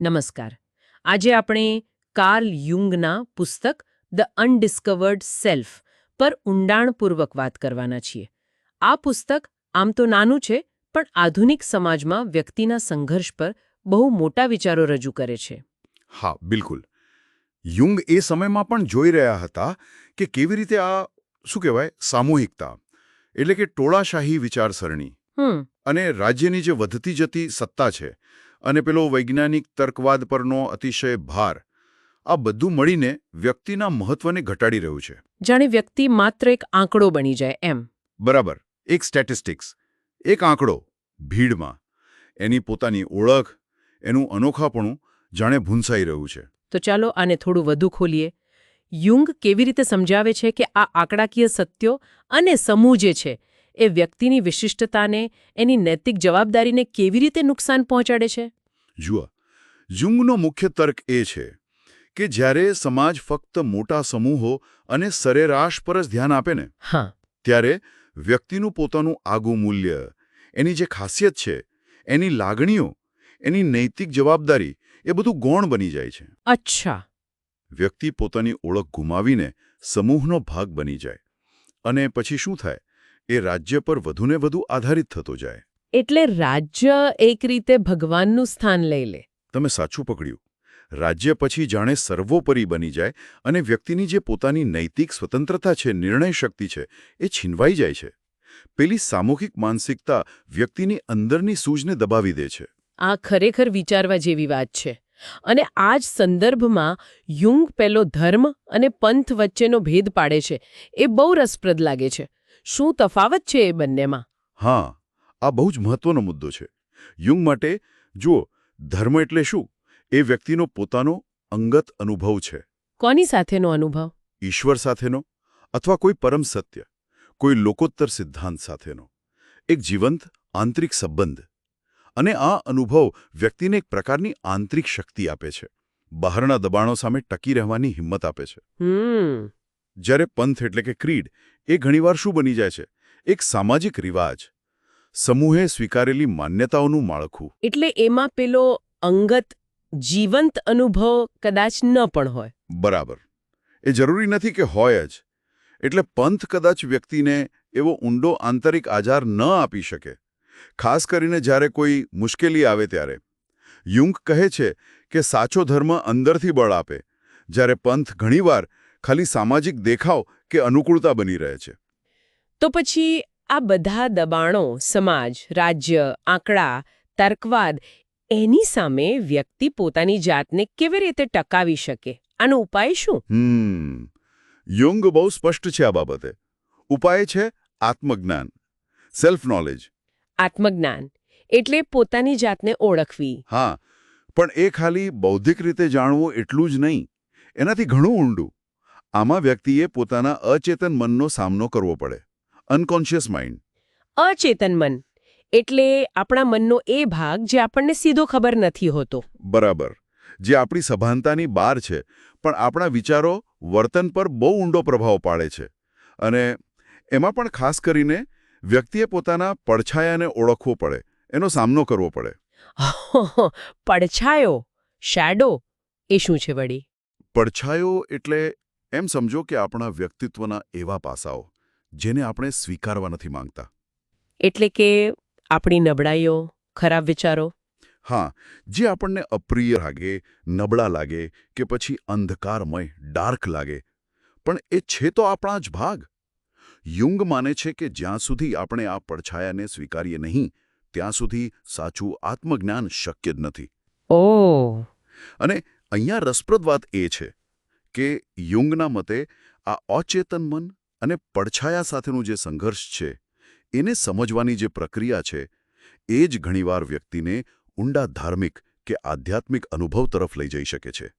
નમસ્કાર. આજે આપણે કાર્લ યુંગના પુસ્તક ધ અનડિસ્કવર્ડ સેલ્ફ પર ઊંડાણપૂર્વક વાત કરવાના છીએ. આ પુસ્તક આમ તો નાનું છે પણ આધુનિક સમાજમાં વ્યક્તિના સંઘર્ષ પર બહુ મોટા વિચારો રજૂ કરે છે. હા બિલકુલ. યુંગ એ સમયમાં પણ જોઈ રહ્યા હતા કે કેવી રીતે આ શું કહેવાય સામૂહિકતા એટલે કે ટોળાશાહી વિચારસરણી અને રાજ્યની જે વધતી જતી સત્તા છે અને પેલો વૈજ્ઞાનિક તર્કવાદ પરનો અતિશય ભાર. આ બધું મળીને વ્યક્તિના મહત્વને ઘટાડી રહ્યું છે. જાણે વ્યક્તિ માત્ર એક આંકડો બની જાય એમ. બરાબર. એક સ્ટેટિસ્ટિક્સ એક આંકડો. ભીડમાં. એની પોતાની ઓળખ એનું અનોખાપણું જાણે ભૂંસાઈ રહ્યું છે. તો ચાલો આને થોડું વધુ ખોલીએ. યુંગ કેવી રીતે સમજાવે છે કે આ આંકડાકીય સત્યો અને સમૂહ જે છે એ વ્યક્તિની વિશિષ્ટતાને એની નૈતિક જવાબદારીને કેવી રીતે નુકસાન પહોંચાડે છે? જુઓ જુંગનો મુખ્ય તર્ક એ છે કે જ્યારે સમાજ ફક્ત મોટા સમૂહો અને સરેરાશ પર જ ધ્યાન આપે ને હા. ત્યારે વ્યક્તિનું પોતાનું આગું મૂલ્ય એની જે ખાસિયત છે એની લાગણીઓ એની નૈતિક જવાબદારી એ બધું ગૌણ બની જાય છે. અચ્છા. વ્યક્તિ પોતાની ઓળખ ગુમાવીને સમૂહનો ભાગ બની જાય. અને પછી શું થાય? એ રાજ્ય પર વધુને વધુ આધારિત થતો જાય. એટલે રાજ્ય એક રીતે ભગવાનનું સ્થાન લઈ લે. તમે સાચું પકડ્યું. રાજ્ય પછી જાણે સર્વોપરી બની જાય અને વ્યક્તિની જે પોતાની નૈતિક સ્વતંત્રતા છે નિર્ણય શક્તિ છે એ છીનવાઈ જાય છે. પેલી સામૂહિક માનસિકતા વ્યક્તિની અંદરની સૂઝને દબાવી દે છે. આ ખરેખર વિચારવા જેવી વાત છે. અને આ જ સંદર્ભમાં યુંગ પેલો ધર્મ અને પંથ વચ્ચેનો ભેદ પાડે છે. એ બહુ રસપ્રદ લાગે છે. શું તફાવત છે એ બંનેમાં? હા આ બહુ જ મહત્વનો મુદ્દો છે. યુંગ માટે જુઓ ધર્મ એટલે શું? એ વ્યક્તિનો પોતાનો અંગત અનુભવ છે. કોની સાથેનો અનુભવ? ઈશ્વર સાથેનો અથવા કોઈ પરમ સત્ય કોઈ લોકોત્તર સિદ્ધાંત સાથેનો. એક જીવંત આંતરિક સંબંધ. અને આ અનુભવ વ્યક્તિને એક પ્રકારની આંતરિક શક્તિ આપે છે. બહારના દબાણો સામે ટકી રહેવાની હિંમત આપે છે. જ્યારે પંથ એટલે કે ક્રીડ એ ઘણીવાર શું બની જાય છે? એક સામાજિક રિવાજ. સમૂહે સ્વીકારેલી માન્યતાઓનું માળખું. એટલે એમાં પેલો અંગત જીવંત અનુભવ કદાચ ન પણ હોય. બરાબર. એ જરૂરી નથી કે હોય જ. એટલે પંથ કદાચ વ્યક્તિને એવો ઊંડો આંતરિક આધાર ન આપી શકે. ખાસ કરીને જ્યારે કોઈ મુશ્કેલી આવે ત્યારે. યુંગ કહે છે કે સાચો ધર્મ અંદરથી બળ આપે. જ્યારે પંથ ઘણીવાર ખાલી સામાજિક દેખાવ કે અનુકૂળતા બની રહે છે. તો પછી આ બધા દબાણો સમાજ રાજ્ય આંકડા તર્કવાદ એની સામે વ્યક્તિ પોતાની જાતને કેવી રીતે ટકાવી શકે? આનો ઉપાય શું? યુંગ બહુ સ્પષ્ટ છે આ બાબતે. ઉપાય છે આત્મજ્ઞાન સેલ્ફ નોલેજ આત્મજ્ઞાન એટલે પોતાની જાતને ઓળખવી. હા પણ એ ખાલી બૌદ્ધિક રીતે જાણવું એટલું જ નહીં. એનાથી ઘણું ઊંડું. આમાં વ્યક્તિએ પોતાના અચેતન મનનો સામનો કરવો પડે. અનકોન્શિયસ માઇન્ડ અચેતન મન. એટલે આપણા મનનો એ ભાગ જે આપણને સીધો ખબર નથી હોતો. બરાબર. જે આપણી સભાનતાની બહાર છે પણ આપણા વિચારો વર્તન પર બહુ ઊંડો પ્રભાવ પાડે છે. અને એમાં પણ ખાસ કરીને વ્યક્તિએ પોતાના પડછાયાને ઓળખવો પડે એનો સામનો કરવો પડે. પડછાયો શેડો એ શું છે વળી? પડછાયો એટલે એમ સમજો કે આપણા વ્યક્તિત્વના એવા પાસાઓ જેને આપણે સ્વીકારવા નથી માંગતા. એટલે કે આપણી નબળાઈઓ ખરાબ વિચારો? હા જે આપણને અપ્રિય લાગે નબળા લાગે કે પછી અંધકારમય ડાર્ક લાગે. પણ એ છે તો આપણા જ ભાગ. યુંગ માને છે કે જ્યાં સુધી આપણે આ પડછાયાને સ્વીકારીએ નહીં ત્યાં સુધી સાચું આત્મજ્ઞાન શક્ય જ નથી. ઓ અને અહીંયા રસપ્રદ વાત એ છે કે યુંગના મતે આ અચેતન મન અને પડછાયા સાથેનું જે સંઘર્ષ છે એને સમજવાની જે પ્રક્રિયા છે એ જ ઘણીવાર વ્યક્તિને ઊંડા ધાર્મિક કે આધ્યાત્મિક અનુભવ તરફ લઈ જઈ શકે છે.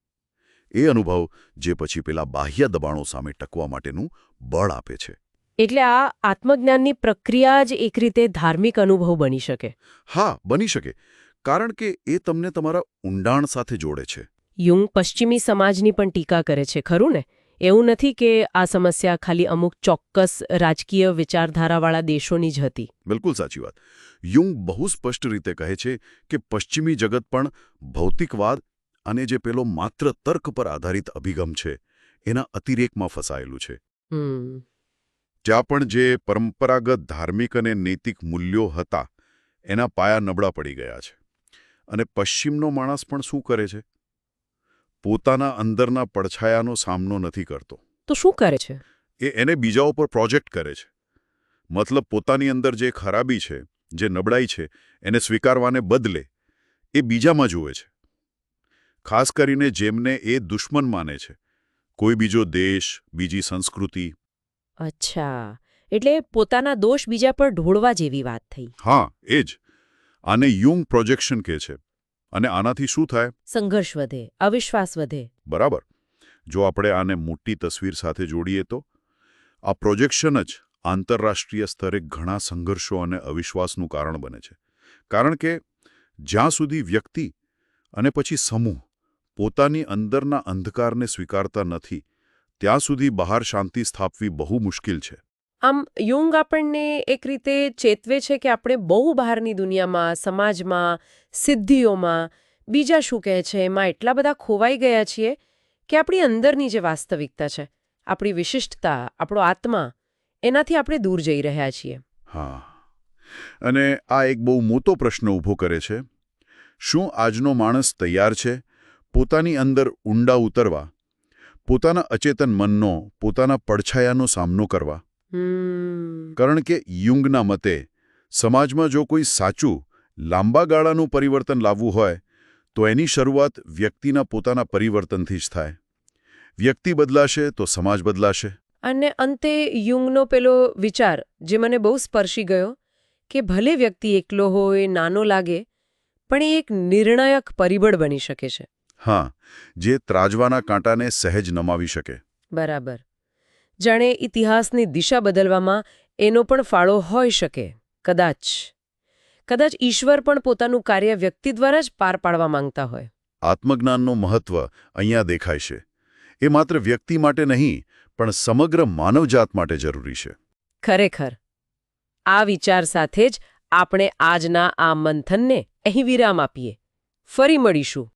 એ અનુભવ જે પછી પેલા બાહ્ય દબાણો સામે ટકવા માટેનું બળ આપે છે. એટલે આ આત્મજ્ઞાનની પ્રક્રિયા જ એક રીતે ધાર્મિક અનુભવ બની શકે. હા બની શકે. કારણ કે એ તમને તમારા ઊંડાણ સાથે જોડે છે. યુંગ પશ્ચિમી સમાજની પણ ટીકા કરે છે ખરું ને? એવું નથી કે આ સમસ્યા ખાલી અમુક ચોક્કસ રાજકીય વિચારધારાવાળા દેશોની જ હતી. બિલકુલ સાચી વાત. યુંગ બહુ સ્પષ્ટ રીતે કહે છે કે પશ્ચિમી જગત પણ ભૌતિકવાદ અને જે પેલો માત્ર તર્ક પર આધારિત અભિગમ છે એના અતિરેકમાં ફસાયેલું છે. જ્યાં પણ જે પરંપરાગત ધાર્મિક અને નૈતિક મૂલ્યો હતા એના પાયા નબળા પડી ગયા છે. અને પશ્ચિમનો માણસ પણ શું કરે છે? પોતાના અંદરના પડછાયાનો સામનો નથી કરતો. તો શું કરે છે? એ એને બીજા ઉપર પ્રોજેક્ટ કરે છે. મતલબ પોતાની અંદર જે ખરાબી છે જે નબળાઈ છે એને સ્વીકારવાને બદલે એ બીજામાં જુએ છે. ખાસ કરીને જેમને એ દુશ્મન માને છે. કોઈ બીજો દેશ બીજી સંસ્કૃતિ. અચ્છા. એટલે પોતાના દોષ બીજા પર ઢોળવા જેવી વાત થઈ. હા એ જ. આને યુંગ પ્રોજેક્શન કહે છે. અને આનાથી શું થાય? સંઘર્ષ વધે અવિશ્વાસ વધે. બરાબર. જો આપણે આને મોટી તસવીર સાથે જોડીએ તો? આ પ્રોજેક્શન જ આંતરરાષ્ટ્રીય સ્તરે ઘણા સંઘર્ષો અને અવિશ્વાસનું કારણ બને છે. કારણ કે જ્યાં સુધી વ્યક્તિ અને પછી સમૂહ પોતાની અંદરના અંધકારને સ્વીકારતા નથી ત્યાં સુધી બહાર શાંતિ સ્થાપવી બહુ મુશ્કેલ છે. આમ, યુંગ આપણને એક રીતે ચેતવે છે કે આપણે બહુ બહારની દુનિયામાં, સમાજમાં, સિદ્ધિઓમાં, બીજા શું કહે છે, એમાં એટલા બધા ખોવાઈ ગયા છીએ કે આપણી અંદરની જે વાસ્તવિકતા છે, આપણી વિશિષ્ટતા, આપણો આત્મા, એનાથી આપણે દૂર જઈ રહ્યા છીએ. હા. અને આ એક બહુ મોટો પ્રશ્ન ઊભો કરે છે. શું આજનો માણસ તૈયાર છે? પોતાની અંદર ઊંડા ઉતરવા, પોતાના અચેતન મનનો, પોતાના પડછાયાનો સામનો કરવા? કારણ કે યુંગના મતે સમાજમાં જો કોઈ સાચું લાંબા ગાળાનું પરિવર્તન લાવવું હોય તો એની શરૂઆત વ્યક્તિના પોતાના પરિવર્તનથી જ થાય. વ્યક્તિ બદલાશે તો સમાજ બદલાશે. અને અંતે યુંગનો પેલો વિચાર જે મને બહુ સ્પર્શી ગયો કે ભલે વ્યક્તિ એકલો હોય નાનો લાગે પણ એ એક નિર્ણાયક પરિબળ બની શકે છે. હા જે ત્રાજવાના કાંટાને સહેજ નમાવી શકે. બરાબર. જાણે ઇતિહાસની દિશા બદલવામાં એનો પણ ફાળો હોઈ શકે કદાચ. કદાચ ઈશ્વર પણ પોતાનું કાર્ય વ્યક્તિ દ્વારા જ પાર પાડવા માંગતા હોય. આત્મજ્ઞાનનું મહત્વ અહીંયા દેખાય છે. એ માત્ર વ્યક્તિ માટે નહીં પણ સમગ્ર માનવજાત માટે જરૂરી છે. ખરેખર. આ વિચાર સાથે જ આપણે આજના આ મંથનને અહીં વિરામ આપીએ. ફરી મળીશું.